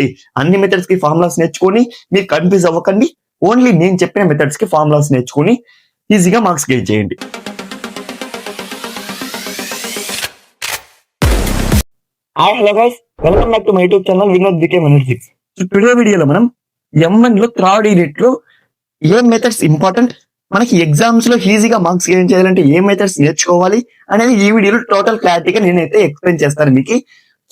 నేర్చుకోండి అన్ని మెథడ్స్కి ఫార్ములాస్ నేర్చుకొని మీరు కన్ఫ్యూజ్ అవ్వకండి. ఓన్లీ నేను చెప్పిన మెథడ్స్కి ఫార్ములాస్ నేర్చుకొని ఈజీగా మార్క్స్ గెయిన్ చేయండి. Hi hello guys welcome back to my YouTube channel Vinod BK six today వీడియోలో మనం ఎంఎన్లో థర్డ్ యూనిట్లో ఏ మెథడ్స్ ఇంపార్టెంట్ మనకి ఎగ్జామ్స్లో ఈజీగా మార్క్స్ గెయిన్ చేయాలంటే ఏ మెథడ్స్ నేర్చుకోవాలి? అనేది ఈ వీడియోలో టోటల్ క్లారిటీగా నేనైతే ఎక్స్ప్లెయిన్ చేస్తాను మీకు.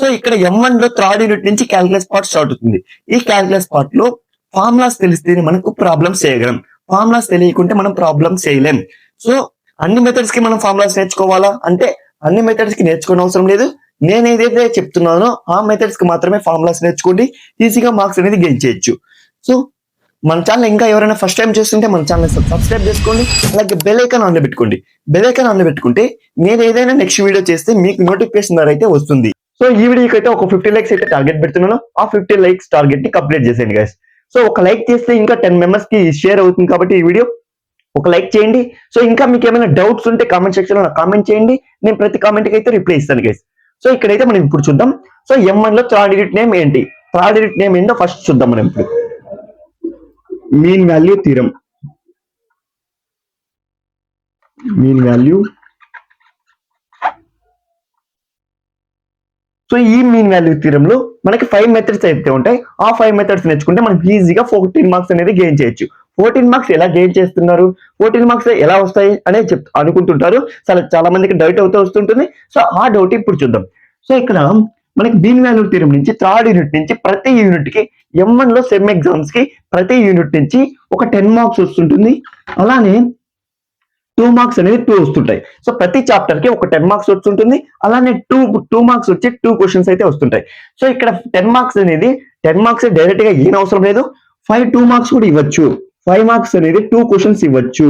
సో ఇక్కడ ఎంఎన్లో థర్డ్ యూనిట్ నుంచి క్యాల్కులస్ పార్ట్ స్టార్ట్ అవుతుంది. ఈ క్యాల్కులస్ పార్ట్లో ఫార్ములాస్ తెలిస్తేనే మనకు ప్రాబ్లమ్స్ చేయగలం. ఫార్ములాస్ తెలియకుంటే మనం ప్రాబ్లమ్స్ చేయలేం. సో అన్ని మెథడ్స్కి మనం ఫార్ములాస్ నేర్చుకోవాలా? అంటే అన్ని మెథడ్స్కి నేర్చుకోని అవసరం లేదు. నేను ఏదైతే చెప్తున్నానో ఆ మెథడ్స్కి మాత్రమే ఫార్ములాస్ నేర్చుకోండి. ఈజీగా మార్క్స్ అనేది గెయిన్ చేయొచ్చు. సో మన ఛానల్ ఇంకా ఎవరైనా ఫస్ట్ టైం చూస్తుంటే మన ఛానల్ సబ్స్క్రైబ్ చేసుకోండి. అలాగే బెల్ ఐకాన్ ఆన్ పెట్టుకోండి. బెల్ ఐకాన్ ఆన్ పెట్టుకుంటే నేను ఏదైనా నెక్స్ట్ వీడియో చేస్తే మీకు నోటిఫికేషన్ ద్వారా అయితే వస్తుంది. సో ఈ వీడియోకి అయితే ఒక ఫిఫ్టీ లైక్స్ అయితే టార్గెట్ పెడుతున్నాను. ఆ ఫిఫ్టీ లైక్స్ టార్గెట్ని కంప్లీట్ చేసేయండి గైస్ సో ఒక లైక్ చేస్తే ఇంకా టెన్ మెంబర్స్కి షేర్ అవుతుంది కాబట్టి ఈ వీడియో ఒక లైక్ చేయండి. సో ఇంకా మీకు ఏమైనా డౌట్స్ ఉంటే కామెంట్ సెక్షన్లో కామెంట్ చేయండి. నేను ప్రతి కామెంట్కి అయితే రిప్లై ఇస్తాను గైస్ సో ఇక్కడైతే మనం ఇప్పుడు చూద్దాం. సో ఎంఎన్లో థర్డ్ ఎడిట్ నేమ్ ఏంటి? థర్డ్ ఎడిట్ నేమ్ ఏంటో ఫస్ట్ చూద్దాం మనం ఇప్పుడు. Mean value theorem mean value so ఈ మీన్ వాల్యూ తీరంలో మనకి ఫైవ్ మెథడ్స్ అయితే ఉంటాయి. ఆ ఫైవ్ మెథడ్స్ నేర్చుకుంటే మనం ఈజీగా ఫోర్టీన్ మార్క్స్ అనేది గెయిన్ చేయొచ్చు. ఫోర్టీన్ మార్క్స్ ఎలా గెయిన్ చేస్తున్నారు? ఫోర్టీన్ మార్క్స్ ఎలా వస్తాయి? అనేది చెప్ అనుకుంటుంటారు. చాలా చాలా మందికి డౌట్ అవుతూ వస్తుంటుంది. సో ఆ డౌట్ ఇప్పుడు చూద్దాం. సో ఇక్కడ మనకి మీన్ వాల్యూ తీరం నుంచి థర్డ్ యూనిట్ నుంచి ప్రతి యూనిట్కి ఎం లో సెమ్ ఎగ్జామ్స్కి ప్రతి యూనిట్ నుంచి ఒక టెన్ మార్క్స్ వస్తుంటుంది. అలానే టూ మార్క్స్ అనేది టూ వస్తుంటాయి. సో ప్రతి చాప్టర్కి ఒక టెన్ మార్క్స్ వస్తుంటుంది. అలానే టూ టూ మార్క్స్ వచ్చి టూ క్వశ్చన్స్ అయితే వస్తుంటాయి. సో ఇక్కడ టెన్ మార్క్స్ అనేది టెన్ మార్క్స్ డైరెక్ట్గా ఏం అవసరం లేదు. ఫైవ్ టూ మార్క్స్ కూడా ఇవ్వచ్చు. ఫైవ్ మార్క్స్ అనేది టూ క్వశ్చన్స్ ఇవ్వచ్చు.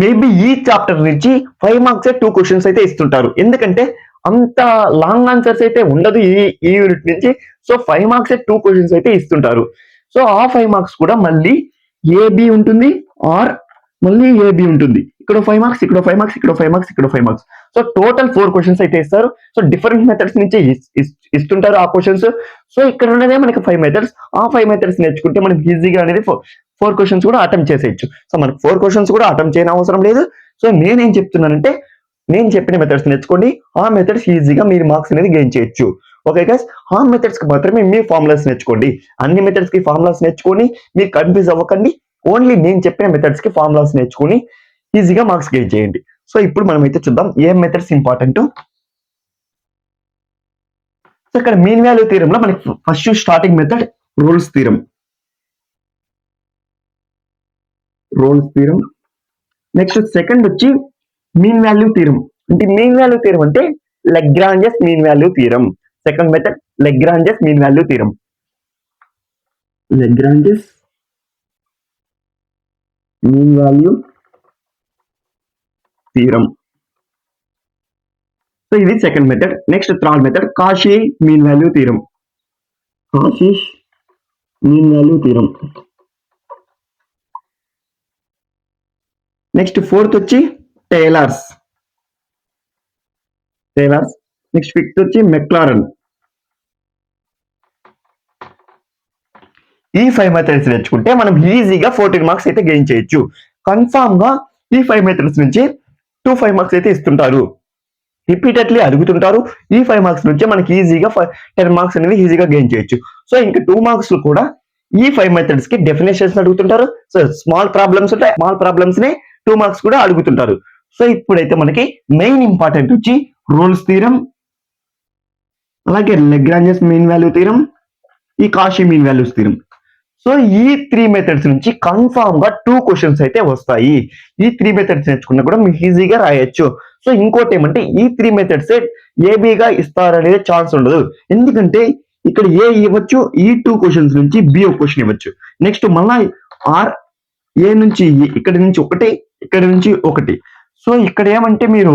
మేబీ ఈ చాప్టర్ నుంచి ఫైవ్ మార్క్స్ టూ క్వశ్చన్స్ అయితే ఇస్తుంటారు. ఎందుకంటే అంత లాంగ్ ఆన్సర్స్ అయితే ఉండదు ఈ ఈ యూనిట్ నుంచి. So five marks two questions అయితే ఇస్తుంటారు. సో ఆ ఫైవ్ మార్క్స్ కూడా మళ్ళీ ఏబి ఉంటుంది. ఆర్ మళ్ళీ ఏబి ఉంటుంది. ఇక్కడ ఫైవ్ మార్క్స్ ఇక్కడ ఫైవ్ మార్క్స్ ఇక్కడ ఫైవ్ మార్క్స్ ఇక్కడ five marks so total four questions అయితే ఇస్తారు. సో డిఫరెంట్ మెథడ్స్ నుంచి ఇస్- ఇస్- ఇస్తుంటారు ఆ క్వశ్చన్స్ సో ఇక్కడ ఉన్నదే మనకి ఫైవ్ మెథడ్స్ ఆ ఫైవ్ మెథడ్స్ నేర్చుకుంటే మనకి ఈజీగా అనేది ఫోర్ క్వశ్చన్స్ కూడా అటెంప్ట్ చేసేయచ్చు. సో మనకి ఫోర్ క్వశ్చన్స్ కూడా అటెంప్ట్ చేయని అవసరం లేదు. సో నేనేం చెప్తున్నానంటే నేను చెప్పిన మెథడ్స్ నేర్చుకోండి. ఆ మెథడ్స్ ఈజీగా మీరు మార్క్స్ అనేది గెయిన్ చేయొచ్చు. ఓకే గైస్ ఆ మెథడ్స్కి మాత్రమే మీ ఫార్ములాస్ నేర్చుకోండి. అన్ని మెథడ్స్కి ఫార్ములాస్ నేర్చుకొని మీరు కన్ఫ్యూజ్ అవ్వకండి. ఓన్లీ నేను చెప్పిన మెథడ్స్కి ఫార్ములాస్ నేర్చుకుని ఈజీగా మార్క్స్ గెయిన్ చేయండి. సో ఇప్పుడు మనం అయితే చూద్దాం ఏ మెథడ్స్ ఇంపార్టెంట్ సో ఇక్కడ మీన్ వాల్యూ థీరంలో మనకి first starting method Rolle's theorem Rolle's theorem next second వచ్చి మీన్ వాల్యూ తీరం అంటే మీన్ వాల్యూ తీరం అంటే Lagrange's mean value theorem second method Lagrange's mean value theorem Lagrange's mean value theorem so ఇది second method next third method Cauchy mean value theorem Cauchy mean value theorem next fourth వచ్చి Taylor's Taylor's next fifth వచ్చి Maclaurin ఈ five methods నేర్చుకుంటే మనం ఈజీగా fourteen marks అయితే gain చేయొచ్చు. కన్ఫామ్గా ఈ ఫైవ్ మెథడ్స్ నుంచి టూ ఫైవ్ మార్క్స్ అయితే ఇస్తుంటారు. రిపీటెడ్లీ అడుగుతుంటారు. ఈ ఫైవ్ మార్క్స్ నుంచి మనకి ఈజీగా టెన్ మార్క్స్ అనేది ఈజీగా గెయిన్ చేయొచ్చు. సో ఇంకా టూ మార్క్స్ కూడా ఈ ఫైవ్ మెథడ్స్కి డెఫినేషన్స్ అడుగుతుంటారు. సో స్మాల్ ప్రాబ్లమ్స్ ఉంటాయి. స్మాల్ ప్రాబ్లమ్స్ని టూ మార్క్స్ కూడా అడుగుతుంటారు. సో ఇప్పుడైతే మనకి మెయిన్ ఇంపార్టెంట్ వచ్చి రూల్స్ తీరం అలాగే లెగ్రాంజెస్ మీన్ వాల్యూ తీరం ఈ Cauchy mean values theorem so ఈ త్రీ మెథడ్స్ నుంచి కన్ఫామ్గా టూ క్వశ్చన్స్ అయితే వస్తాయి. ఈ త్రీ మెథడ్స్ నేర్చుకున్నా కూడా మీకు ఈజీగా రాయొచ్చు. సో ఇంకోటి ఏమంటే ఈ త్రీ మెథడ్స్ ఏబిగా ఇస్తారనేది ఛాన్స్ ఉండదు. ఎందుకంటే ఇక్కడ ఏ ఇవ్వచ్చు ఈ టూ క్వశ్చన్స్ నుంచి బి ఒక క్వశ్చన్ ఇవ్వచ్చు. నెక్స్ట్ మళ్ళా ఆర్ ఏ నుంచి e, ఇక్కడ నుంచి ఒకటి ఇక్కడ నుంచి ఒకటి. సో ఇక్కడ ఏమంటే మీరు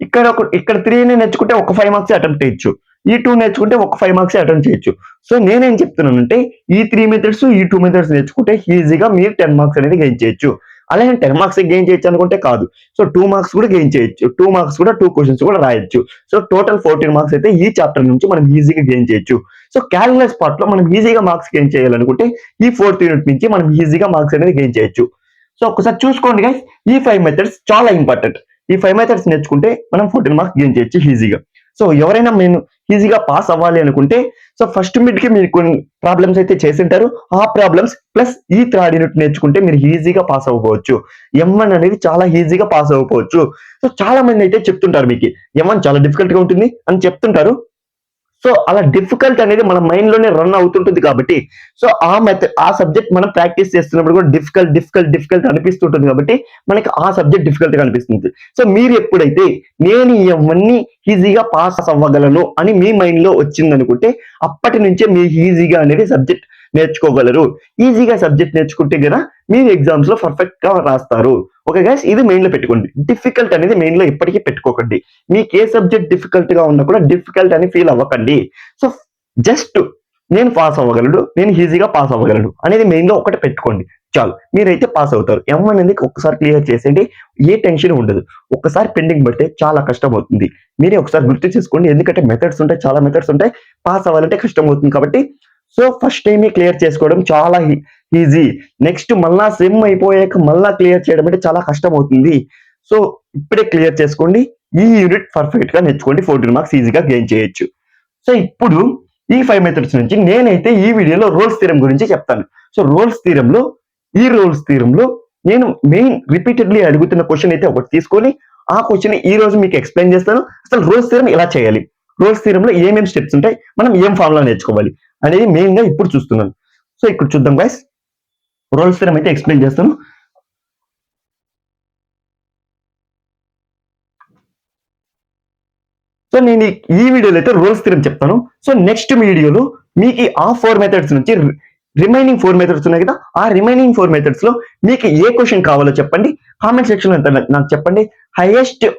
ఇక్కడ ఒక ఇక్కడ త్రీని నేర్చుకుంటే ఒక ఫైవ్ మార్క్స్ అటెంప్ట్ చేయొచ్చు. ఈ టూ నేర్చుకుంటే ఒక ఫైవ్ మార్క్స్ అటెండ్ చేయొచ్చు. సో నేనేం చెప్తున్నానంటే ఈ త్రీ మెథడ్స్ ఈ టూ మెథడ్స్ నేర్చుకుంటే ఈజీగా మీరు టెన్ మార్క్స్ అనేది గెయిన్ చేయొచ్చు. అలాగే టెన్ మార్క్స్ గెయిన్ చేయొచ్చు అనుకుంటే కాదు. సో టూ మార్క్స్ కూడా గెయిన్ చేయొచ్చు. టూ మార్క్స్ కూడా టూ క్వశ్చన్స్ కూడా రాయొచ్చు. సో టోటల్ ఫోర్టీన్ మార్క్స్ అయితే ఈ చాప్టర్ నుంచి మనం ఈజీగా గెయిన్ చేయొచ్చు. సో క్యాలిక్యులస్ పార్ట్లో మనం ఈజీగా మార్క్స్ గెయిన్ చేయాలనుకుంటే ఈ ఫోర్త్ యూనిట్ నుంచి మనం ఈజీగా మార్క్స్ అనేది గెయిన్ చేయొచ్చు. సో ఒకసారి చూసుకోండి ఈ ఫైవ్ మెథడ్స్ చాలా ఇంపార్టెంట్ ఈ ఫైవ్ మెథడ్స్ నేర్చుకుంటే మనం ఫోర్టీన్ మార్క్స్ గెయిన్ చేయొచ్చు ఈజీగా సో ఎవరైనా నేను ఈజీగా పాస్ అవ్వాలి అనుకుంటే సో ఫస్ట్ మిడ్కి మీరు కొన్ని ప్రాబ్లమ్స్ అయితే చేసింటారు. ఆ ప్రాబ్లమ్స్ ప్లస్ ఈ థర్డ్ యూనిట్ నేర్చుకుంటే మీరు ఈజీగా పాస్ అవ్వవచ్చు. ఎం వన్ అనేది చాలా ఈజీగా పాస్ అవ్వవచ్చు. సో చాలా మంది అయితే చెప్తుంటారు మీకు ఎం వన్ చాలా డిఫికల్ట్గా ఉంటుంది అని చెప్తుంటారు. సో అలా డిఫికల్ట్ అనేది మన మైండ్లోనే రన్ అవుతుంటుంది కాబట్టి సో ఆ మెథడ్ ఆ సబ్జెక్ట్ మనం ప్రాక్టీస్ చేస్తున్నప్పుడు కూడా డిఫికల్ట్ డిఫికల్ట్ డిఫికల్ట్ అనిపిస్తుంటుంది కాబట్టి మనకి ఆ సబ్జెక్ట్ డిఫికల్ట్గా అనిపిస్తుంది. సో మీరు ఎప్పుడైతే నేను ఇవన్నీ ఈజీగా పాస్ అవ్వగలను అని మీ మైండ్లో వచ్చిందనుకుంటే అప్పటి నుంచే మీ ఈజీగా అనేది సబ్జెక్ట్ నేర్చుకోగలరు. ఈజీగా సబ్జెక్ట్ నేర్చుకుంటే కదా మీరు ఎగ్జామ్స్లో పర్ఫెక్ట్గా రాస్తారు. ఓకే గైస్ ఇది మెయిన్లో పెట్టుకోండి. డిఫికల్ట్ అనేది మెయిన్లో ఇప్పటికీ పెట్టుకోకండి. మీకు ఏ సబ్జెక్ట్ డిఫికల్ట్గా ఉన్నా కూడా డిఫికల్ట్ అని ఫీల్ అవ్వకండి. సో జస్ట్ నేను పాస్ అవ్వగలడు నేను ఈజీగా పాస్ అవ్వగలడు అనేది మెయిన్లో ఒకటి పెట్టుకోండి. చాలు. మీరైతే పాస్ అవుతారు. ఎం అనేది ఒక్కసారి క్లియర్ చేసేయండి ఏ టెన్షన్ ఉండదు. ఒక్కసారి పెండింగ్ పడితే చాలా కష్టం అవుతుంది. మీరే ఒకసారి గుర్తు చేసుకోండి. ఎందుకంటే మెథడ్స్ ఉంటాయి చాలా మెథడ్స్ ఉంటాయి. పాస్ అవ్వాలంటే కష్టం అవుతుంది కాబట్టి సో ఫస్ట్ టైమే క్లియర్ చేసుకోవడం చాలా ఈజీ నెక్స్ట్ మళ్ళా సెమ్ అయిపోయాక మళ్ళా క్లియర్ చేయడం అంటే చాలా కష్టం అవుతుంది సో ఇప్పుడే క్లియర్ చేసుకోండి. ఈ యూనిట్ పర్ఫెక్ట్గా నేర్చుకోండి. ఫోర్టీన్ మార్క్స్ ఈజీగా గెయిన్ చేయొచ్చు. సో ఇప్పుడు ఈ ఫైవ్ మెథడ్స్ నుంచి నేనైతే ఈ వీడియోలో రోల్స్ థీరం గురించి చెప్తాను. సో రోల్స్ థీరంలో ఈ రోల్స్ థీరంలో నేను మెయిన్ రిపీటెడ్లీ అడుగుతున్న క్వశ్చన్ అయితే ఒకటి తీసుకొని ఆ క్వశ్చన్ ఈ రోజు మీకు ఎక్స్ప్లెయిన్ చేస్తాను. అసలు రోల్స్ థీరం ఎలా చేయాలి? రోల్స్ థీరంలో ఏమేమి స్టెప్స్ ఉంటాయి? మనం ఏం ఫామ్లో నేర్చుకోవాలి? అనేది మెయిన్గా ఇప్పుడు చూస్తున్నాను. సో ఇక్కడ చూద్దాం గైస్ రోల్స్ థీరం అయితే ఎక్స్ప్లెయిన్ చేస్తాను. సో నేను ఈ- వీడియోలో అయితే రోల్స్ థీరం చెప్తాను. సో నెక్స్ట్ వీడియోలో మీకు ఆ ఫోర్ మెథడ్స్ నుంచి రిమైనింగ్ ఫోర్ మెథడ్స్ ఉన్నాయి కదా ఆ రిమైనింగ్ ఫోర్ మెథడ్స్లో మీకు ఏ క్వశ్చన్ కావాలో చెప్పండి. కామెంట్ సెక్షన్ ఎంత- నాకు చెప్పండి. హైయెస్ట్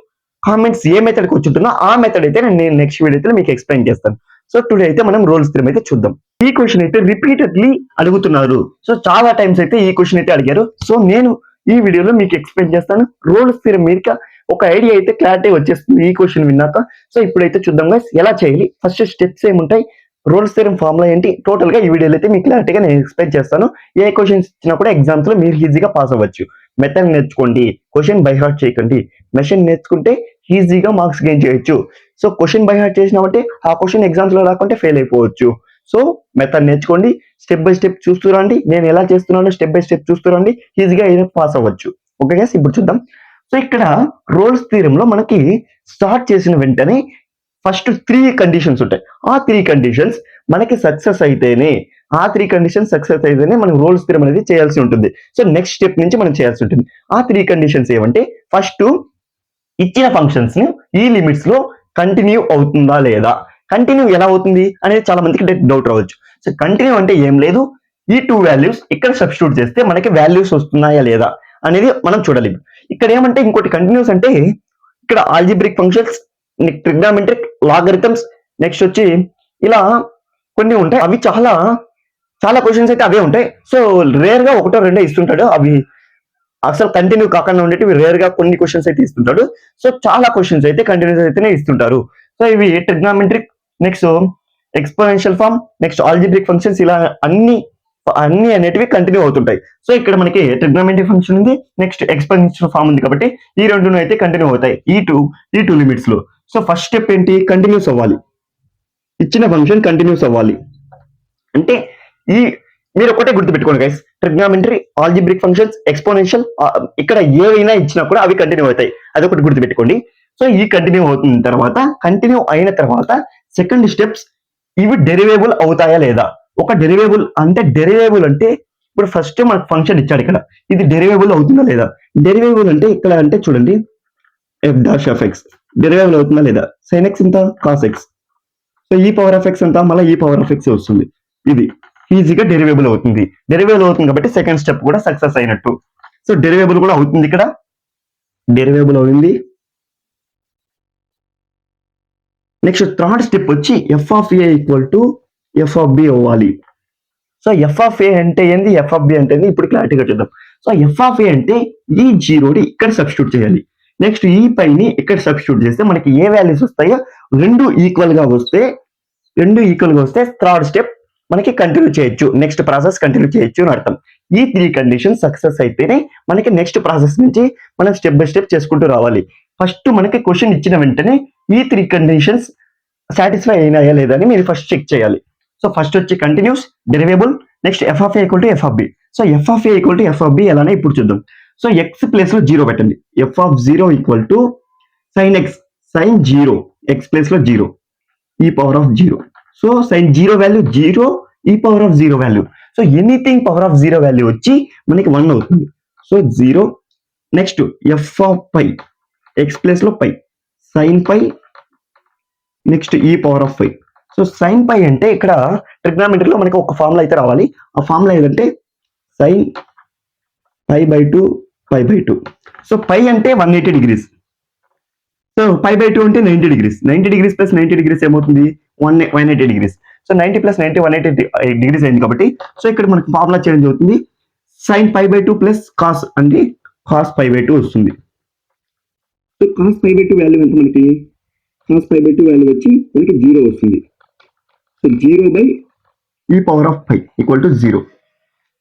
కామెంట్స్ ఏ మెథడ్కి ఆ మెథడ్ అయితే నేను నెక్స్ట్ వీడియో అయితే మీకు ఎక్స్ప్లెయిన్ చేస్తాను. సో టుడే అయితే మనం రోల్స్ థీరం అయితే చూద్దాం. ఈ క్వశ్చన్ అయితే రిపీటెడ్లీ అడుగుతున్నారు. సో చాలా టైమ్స్ అయితే ఈ క్వశ్చన్ అయితే అడిగారు. సో నేను ఈ వీడియోలో మీకు ఎక్స్ప్లెయిన్ చేస్తాను. రోల్స్ థీరం మీద ఒక ఐడియా అయితే క్లారిటీ వచ్చేస్తుంది ఈ క్వశ్చన్ విన్నాక. సో ఇప్పుడైతే చూద్దాం guys ఎలా చేయాలి? ఫస్ట్ స్టెప్స్ ఏముంటాయి? రోల్స్ థీరం ఫార్ములా ఏంటి? టోటల్గా ఈ వీడియోలో అయితే మీకు క్లారిటీగా నేను ఎక్స్ప్లెయిన్ చేస్తాను. ఏ క్వశ్చన్స్ ఇచ్చినా కూడా ఎగ్జామ్స్లో మీరు ఈజీగా పాస్ అవ్వచ్చు. మెథడ్ నేర్చుకోండి. క్వశ్చన్ బై హార్ట్ చేయకండి. మెషిన్ నేర్చుకుంటే ఈజీగా మార్క్స్ గెయిన్ చేయొచ్చు. సో క్వశ్చన్ బై హార్ట్ చేసినామంటే ఆ క్వశ్చన్ ఎగ్జామ్స్లో రాకుంటే ఫెయిల్ అయిపోవచ్చు. సో మెథడ్ నేర్చుకోండి స్టెప్ బై స్టెప్ చూస్తూ రండి నేను ఎలా చేస్తున్నానో స్టెప్ బై స్టెప్ చూస్తూ రండి ఈజీగా ఏదో పాస్ అవ్వచ్చు. ఓకే గైస్ ఇప్పుడు చూద్దాం. సో ఇక్కడ రోల్స్ థీరంలో మనకి స్టార్ట్ చేసిన వెంటనే ఫస్ట్ త్రీ కండిషన్స్ ఉంటాయి. ఆ త్రీ కండిషన్స్ మనకి సక్సెస్ అయితేనే ఆ త్రీ కండిషన్స్ సక్సెస్ అయితేనే మనం రోల్స్ థీరం అనేది చేయాల్సి ఉంటుంది. సో నెక్స్ట్ స్టెప్ నుంచి మనం చేయాల్సి ఉంటుంది. ఆ త్రీ కండిషన్స్ ఏమంటే ఫస్ట్ ఇచ్చిన ఫంక్షన్స్ని ఈ లిమిట్స్లో కంటిన్యూ అవుతుందా లేదా? కంటిన్యూ ఎలా అవుతుంది అనేది చాలా మందికి డౌట్ రావచ్చు. సో కంటిన్యూ అంటే ఏం లేదు. ఈ టూ వాల్యూస్ ఇక్కడ సబ్స్టిట్యూట్ చేస్తే మనకి వాల్యూస్ వస్తున్నాయా లేదా అనేది మనం చూడలేము. ఇక్కడ ఏమంటే ఇంకోటి కంటిన్యూస్ అంటే ఇక్కడ algebraic functions trigonometric logarithms next వచ్చి ఇలా కొన్ని ఉంటాయి. అవి చాలా చాలా క్వశ్చన్స్ అయితే అవే ఉంటాయి. సో రేర్గా ఒకటో రెండో ఇస్తుంటాడు. అవి అసలు కంటిన్యూ కాకుండా ఉండేవి రేర్గా కొన్ని క్వశ్చన్స్ అయితే ఇస్తుంటాడు. సో చాలా క్వశ్చన్స్ అయితే కంటిన్యూస్ అయితేనే ఇస్తుంటారు. సో ఇవి trigonometric next exponential form next algebraic functions ఇలా అన్ని అన్ని అనేటివి కంటిన్యూ అవుతుంటాయి. సో ఇక్కడ మనకి ట్రిగ్నామెట్రిక్ ఫంక్షన్ ఉంది? నెక్స్ట్ ఎక్స్పోనెన్షియల్ ఫామ్ ఉంది కాబట్టి ఈ రెండును అయితే కంటిన్యూ అవుతాయి. ఈ టూ ఈ టూ లిమిట్స్లో. సో ఫస్ట్ స్టెప్ ఏంటి? కంటిన్యూస్ అవ్వాలి. ఇచ్చిన ఫంక్షన్ కంటిన్యూస్ అవ్వాలి. అంటే ఈ మీరు ఒకటే గుర్తుపెట్టుకోండి guys trigonometry algebraic functions exponential ఇక్కడ ఏవైనా ఇచ్చినా కూడా అవి కంటిన్యూ అవుతాయి. అదొకటి గుర్తుపెట్టుకోండి. సో ఈ కంటిన్యూ అవుతున్న తర్వాత కంటిన్యూ అయిన తర్వాత సెకండ్ స్టెప్స్ ఇవి డెరివేబుల్ అవుతాయా లేదా? ఒక డెరివేబుల్ అంటే డెరివేబుల్ అంటే ఇప్పుడు ఫస్ట్ మనకు ఫంక్షన్ ఇచ్చాడు ఇక్కడ. ఇది డెరివేబుల్ అవుతుందా లేదా? డెరివేబుల్ అంటే ఇక్కడ అంటే చూడండి. F dash of x derivable అవుతుందా లేదా? సైన్ ఎక్స్ ఎంత? కాస్ ఎక్స్ సో ఈ పవర్ ఆఫ్ ఎక్స్ ఎంత? మళ్ళీ ఈ పవర్ ఆఫ్ ఎక్స్ వస్తుంది. ఇది. ఈజీగా డెరివేబుల్ అవుతుంది. డెరివేబుల్ అవుతుంది కాబట్టి సెకండ్ స్టెప్ కూడా సక్సెస్ అయినట్టు. సో డెరివేబుల్ కూడా అవుతుంది ఇక్కడ. డెరివేబుల్ అవుతుంది. నెక్స్ట్ థర్డ్ స్టెప్ వచ్చి f of a equal to f of b అవ్వాలి. సో ఎఫ్ ఆఫ్ ఏ అంటే ఏంది? ఎఫ్ ఆఫ్ బి అంటే ఏంది? ఇప్పుడు క్లారిటీగా చూద్దాం. సో ఎఫ్ ఆఫ్ ఏ అంటే ఈ జీరోని ఇక్కడ సబ్స్టిట్యూట్ చేయాలి. నెక్స్ట్ ఈ పైని ఇక్కడ సబ్స్టిట్యూట్ చేస్తే మనకి ఏ వాల్యూస్ వస్తాయో రెండు ఈక్వల్గా వస్తే రెండు ఈక్వల్గా వస్తే థర్డ్ స్టెప్ మనకి కంటిన్యూ చేయొచ్చు. నెక్స్ట్ ప్రాసెస్ కంటిన్యూ చేయొచ్చు అని అర్థం. ఈ త్రీ కండిషన్ సక్సెస్ అయితేనే మనకి నెక్స్ట్ ప్రాసెస్ నుంచి మనం స్టెప్ బై స్టెప్ చేసుకుంటూ రావాలి. ఫస్ట్ మనకి క్వశ్చన్ ఇచ్చిన వెంటనే ఈ త్రీ కండిషన్స్ సాటిస్ఫై అయినాయా లేదా అని మీరు ఫస్ట్ చెక్ చేయాలి. సో ఫస్ట్ వచ్చి continuous derivable next f of equal to f b so f of equal to f b ఎలానే ఇప్పుడు చూద్దాం. సో ఎక్స్ ప్లేస్లో జీరో పెట్టండి. F of zero equal to sine x sine zero x ప్లేస్లో zero e power of zero so sine zero value zero e power of zero value. So anything power of zero value వచ్చి మనకి one అవుతుంది. So zero next f of pi x ప్లేస్లో pi sine pi next e power of pi. So sine pi అంటే ఇక్కడ ట్రిగ్నామెట్రీలో మనకి ఒక formula అయితే రావాలి. ఆ ఫార్ములా ఏదంటే sine pi by two pi by two. So pi అంటే one eighty degrees. So pi by two అంటే ninety degrees. Ninety degrees plus ninety degrees ఏమవుతుంది? One one eighty degrees so ninety plus ninety one eighty degrees అయింది కాబట్టి. So ఇక్కడ మనకి formula change అవుతుంది. Sine pi by two plus cos అంటే cos pi by two వస్తుంది. So cos pi by two value ఎంత మనకి? Cos pi by two value వచ్చి మనకి జీరో వస్తుంది. So zero by e power of pi equal to zero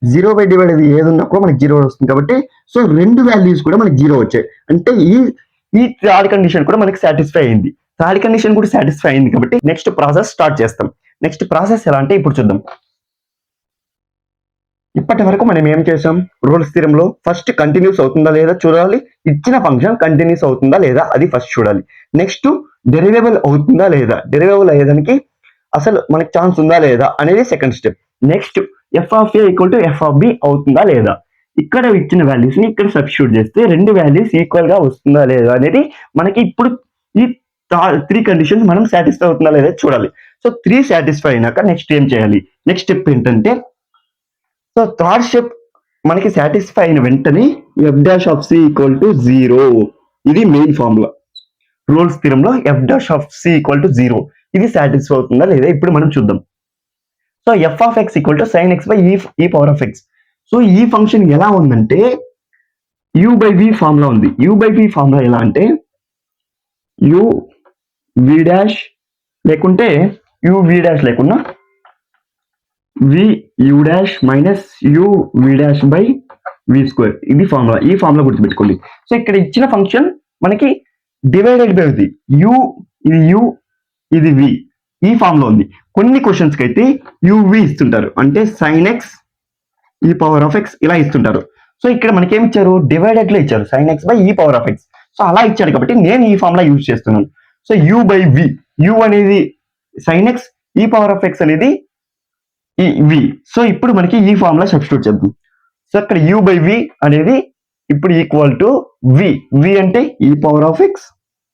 zero by divide అది ఏది ఉన్నా కూడా మనకి జీరో వస్తుంది కాబట్టి సో రెండు వాల్యూస్ కూడా మనకి జీరో వచ్చాయి. అంటే ఈ ఈ థర్డ్ కండిషన్ కూడా మనకి సాటిస్ఫై అయింది. థర్డ్ కండిషన్ కూడా సాటిస్ఫై అయింది కాబట్టి నెక్స్ట్ ప్రాసెస్ స్టార్ట్ చేస్తాం. నెక్స్ట్ ప్రాసెస్ ఎలా అంటే ఇప్పుడు చూద్దాం. ఇప్పటి వరకు మనం ఏం చేసాం రూల్ స్థిరంలో ఫస్ట్ కంటిన్యూస్ అవుతుందా లేదా చూడాలి. ఇచ్చిన ఫంక్షన్ కంటిన్యూస్ అవుతుందా లేదా అది ఫస్ట్ చూడాలి. నెక్స్ట్ డెరివేబుల్ అవుతుందా లేదా? డెరివేబుల్ అయ్యేదానికి అసలు మనకి ఛాన్స్ ఉందా లేదా అనేది second step next f of a equal to f of b అవుతుందా లేదా? ఇక్కడ ఇచ్చిన వాల్యూస్ని ఇక్కడ సబ్స్టిట్యూట్ చేస్తే రెండు వాల్యూస్ ఈక్వల్గా వస్తుందా లేదా అనేది మనకి ఇప్పుడు ఈ త్రీ కండిషన్స్ మనం సాటిస్ఫై అవుతుందా లేదా చూడాలి. సో త్రీ సాటిస్ఫై అయినాక నెక్స్ట్ ఏం చేయాలి? నెక్స్ట్ స్టెప్ ఏంటంటే సో థర్డ్ స్టెప్ మనకి సాటిస్ఫై అయిన వెంటనే f dash of c equal to zero ఇది main formula rules స్థిరంలో f dash of c equal to zero ఇది సాటిస్ఫై అవుతుందా లేదా ఇప్పుడు మనం చూద్దాం. So f of x equal to sine x by e e power of x so ఈ function ఎలా ఉందంటే యూ బై వి ఫార్ములా ఉంది. యూ బై వి ఫార్ములా ఎలా అంటే యూ వి డాష్ లేకుంటే యు వి డాష్ లేకున్నా v u dash minus u v dash by v square ఇది formula ఈ ఫార్ములా గుర్తుపెట్టుకోండి. సో ఇక్కడ ఇచ్చిన ఫంక్షన్ మనకి డివైడెడ్ బై ఉంది యు ఇది యు ఇది వి ఈ ఫామ్లో ఉంది. కొన్ని క్వశ్చన్స్కి అయితే యువి ఇస్తుంటారు. అంటే sine x e power of x ఇలా ఇస్తుంటారు. సో ఇక్కడ మనకి ఏమి ఇచ్చారు డివైడెడ్లో ఇచ్చారు. Sine x by e power of x so అలా ఇచ్చాడు కాబట్టి నేను ఈ ఫామ్లా యూజ్ చేస్తున్నాను. So u by v u అనేది sine x e power of x అనేది ఈ వి సో ఇప్పుడు మనకి ఈ ఫార్ములా సబ్స్టిట్యూట్ చేద్దాం. సో అక్కడ యూ బై వి అనేది ఇప్పుడు ఈక్వల్ టు వి వి అంటే e power of x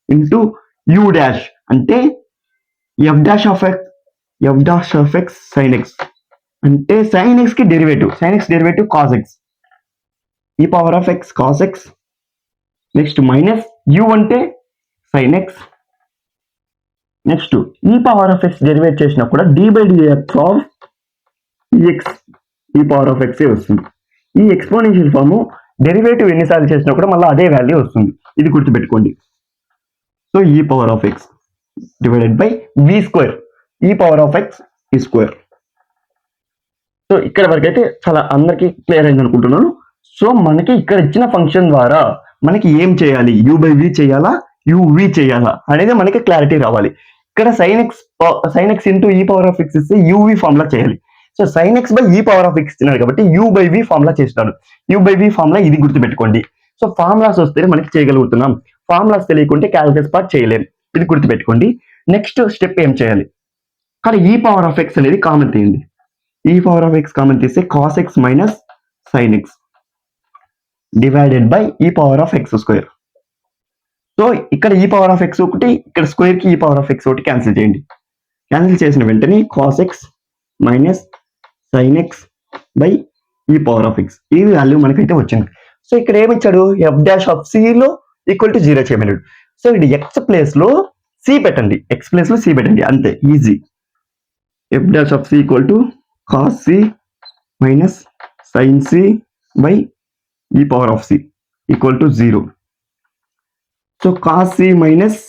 into u dash అంటే f dash of x f dash of x sine x అంటే sine ఎక్స్కి derivative sine x derivative cos x e power of x cos x next minus u అంటే sine x next e power of x derivate చేసినా కూడా d by dx of x e power of x వస్తుంది. ఈ exponential form derivative ఎన్నిసార్లు చేసినా కూడా మళ్ళీ అదే వాల్యూ వస్తుంది. ఇది గుర్తుపెట్టుకోండి. So e power of x divided by v square e power of x e square so ఇక్కడ వరకు అయితే చాలా అందరికీ క్లియర్ అయింది అనుకుంటున్నాను. సో మనకి ఇక్కడ ఇచ్చిన ఫంక్షన్ ద్వారా మనకి ఏం చేయాలి? యూ బై వి చేయాలా? యు వి చేయాలా? అనేది మనకి క్లారిటీ రావాలి. ఇక్కడ sine x sine x into e power of x ఇస్తే యూవి ఫార్ములా చేయాలి. So sine x by e power of x ఇచ్చినాడు కాబట్టి యూ బై వి ఫార్ములా చేసినాడు యూ బై వి ఫార్ములా ఇది గుర్తుపెట్టుకోండి. సో ఫార్ములాస్ వస్తే మనకి చేయగలుగుతున్నాం. ఫార్ములాస్ తెలియకుంటే క్యాలిక్యులేస్ పార్ట్ చేయలేం. ఇది గుర్తుపెట్టుకోండి. నెక్స్ట్ స్టెప్ ఏం చేయాలి? కానీ ఈ పవర్ ఆఫ్ ఎక్స్ అనేది కామన్ తీయండి e power of x common తీస్తే cos x minus sine x divided by e power of x square so ఇక్కడ ఈ పవర్ ఆఫ్ ఎక్స్ ఒకటి ఇక్కడ స్క్వేర్కి ఈ పవర్ ఆఫ్ ఎక్స్ ఒకటి cancel చేయండి. Cancel చేసిన వెంటనే cos x minus sine x by e power of x e value మనకైతే వచ్చింది. సో ఇక్కడ ఏమిచ్చాడు? ఎఫ్ డాష్ ఆఫ్ సిలో ఈక్వల్ టు జీరో చేయమన్నాడు. సో ఇది ఎక్స్ ప్లేస్లో సి పెట్టండి. ఎక్స్ ప్లేస్లో సి పెట్టండి. అంతే easy f dash of c equal to cos c minus sine c by e power of c equal to zero so cos c minus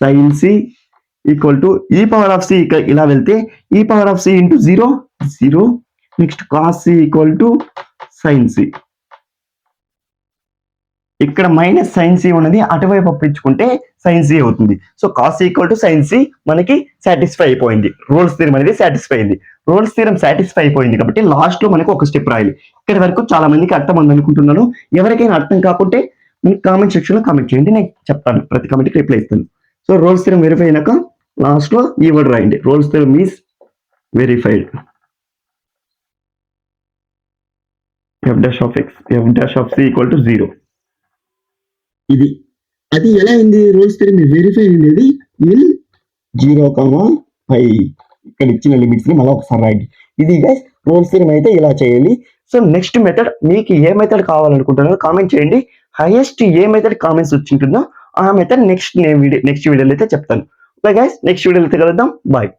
sine c equal to e power of c ఇలా వెళ్తే e power of c into zero zero next cos c equal to sine c ఇక్కడ minus sine c ఉన్నది అటువైపు పంపించుకుంటే sine c అవుతుంది. So cos equal to sine c మనకి satisfy అయిపోయింది. Rolle's theorem అనేది సాటిస్ఫై అయింది. రోల్స్ థీరం సాటిస్ఫై అయిపోయింది కాబట్టి లాస్ట్లో మనకు ఒక స్టెప్ రాయాలి. ఇక్కడ వరకు చాలా మందికి అర్థం ఉంది అనుకుంటున్నాను ఎవరికైనా అర్థం కాకుంటే మీకు కామెంట్ సెక్షన్లో కామెంట్ చేయండి నేను చెప్తాను. ప్రతి కామెంట్కి రిప్లై ఇస్తాను. సో రోల్స్ థీరం వెరిఫై అయినాక లాస్ట్లో ఈ వర్డ్ రాయండి. Rolle's theorem is verified f dash of x f dash of c equal to zero ఇది అది ఎలా అయింది రోల్స్ మీరు వెరిఫై అయ్యేది ఇల్ జీరో కామా ఫైవ్ ఇక్కడ ఇచ్చిన లిమిట్స్ని మళ్ళీ ఒకసారి రాయండి. ఇది గైస్ రోల్స్ థియరీ అయితే ఇలా చేయాలి సో నెక్స్ట్ మెథడ్ మీకు ఏ మెథడ్ కావాలనుకుంటున్నారో కామెంట్ చేయండి. హైయెస్ట్ ఏ మెథడ్ కామెంట్స్ వచ్చింటుందో ఆ మెథడ్ నెక్స్ట్ నేను వీడియో నెక్స్ట్ వీడియోలో అయితే చెప్తాను. ఓకే గైస్ నెక్స్ట్ వీడియోలో అయితే కలుద్దాం. బాయ్